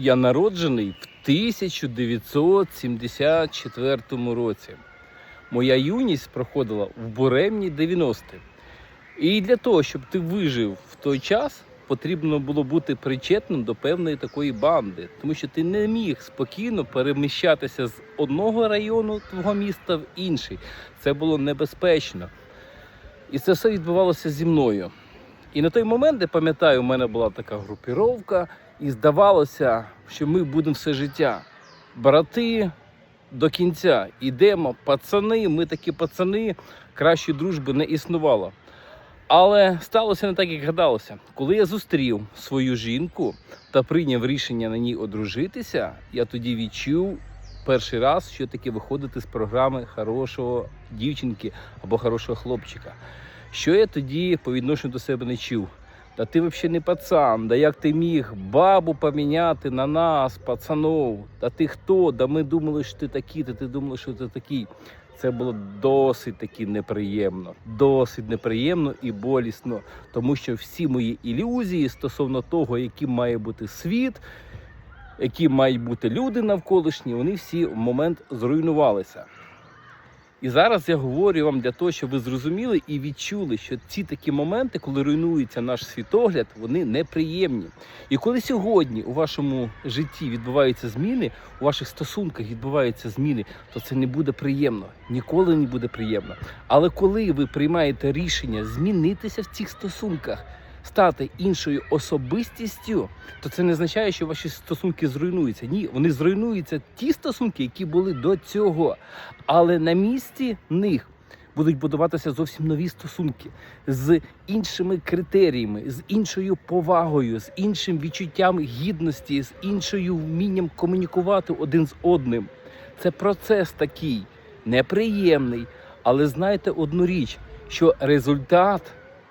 Я народжений в 1974 році. Моя юність проходила в буремні 90-ті. І для того, щоб ти вижив в той час, потрібно було бути причетним до певної такої банди, тому що ти не міг спокійно переміщатися з одного району твого міста в інший. Це було небезпечно. І це все відбувалося зі мною. І на той момент, я пам'ятаю, у мене була така групіровка, і здавалося, що ми будемо все життя. Брати до кінця ідемо, пацани, ми такі пацани, кращої дружби не існувало. Але сталося не так, як гадалося. Коли я зустрів свою жінку та прийняв рішення на ній одружитися, я тоді відчув перший раз, що таке виходити з програми хорошого дівчинки або хорошого хлопчика. Що я тоді по відношенню до себе не чув? Та ти взагалі не пацан, да як ти міг бабу поміняти на нас, пацанов? Та ти хто? Да ми думали, що ти такий, та ти думали, що ти такий. Це було досить таки неприємно, досить неприємно і болісно, тому що всі мої ілюзії стосовно того, яким має бути світ, які мають бути люди навколишні, вони всі в момент зруйнувалися. І зараз я говорю вам для того, щоб ви зрозуміли і відчули, що ці такі моменти, коли руйнується наш світогляд, вони неприємні. І коли сьогодні у вашому житті відбуваються зміни, у ваших стосунках відбуваються зміни, то це не буде приємно. Ніколи не буде приємно. Але коли ви приймаєте рішення змінитися в цих стосунках, стати іншою особистістю, то це не означає, що ваші стосунки зруйнуються. Ні, вони зруйнуються ті стосунки, які були до цього. Але на місці них будуть будуватися зовсім нові стосунки з іншими критеріями, з іншою повагою, з іншим відчуттям гідності, з іншою вмінням комунікувати один з одним. Це процес такий неприємний, але знайте одну річ, що результат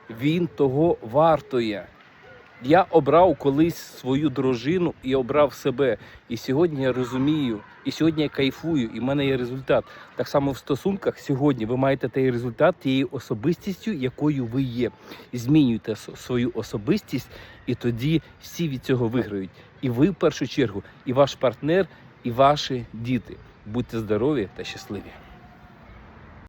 він того вартує. Я обрав колись свою дружину і обрав себе. І сьогодні я розумію, і сьогодні я кайфую, і в мене є результат. Так само в стосунках сьогодні ви маєте той результат тією особистістю, якою ви є. Змінюйте свою особистість, і тоді всі від цього виграють. І ви в першу чергу, і ваш партнер, і ваші діти. Будьте здорові та щасливі.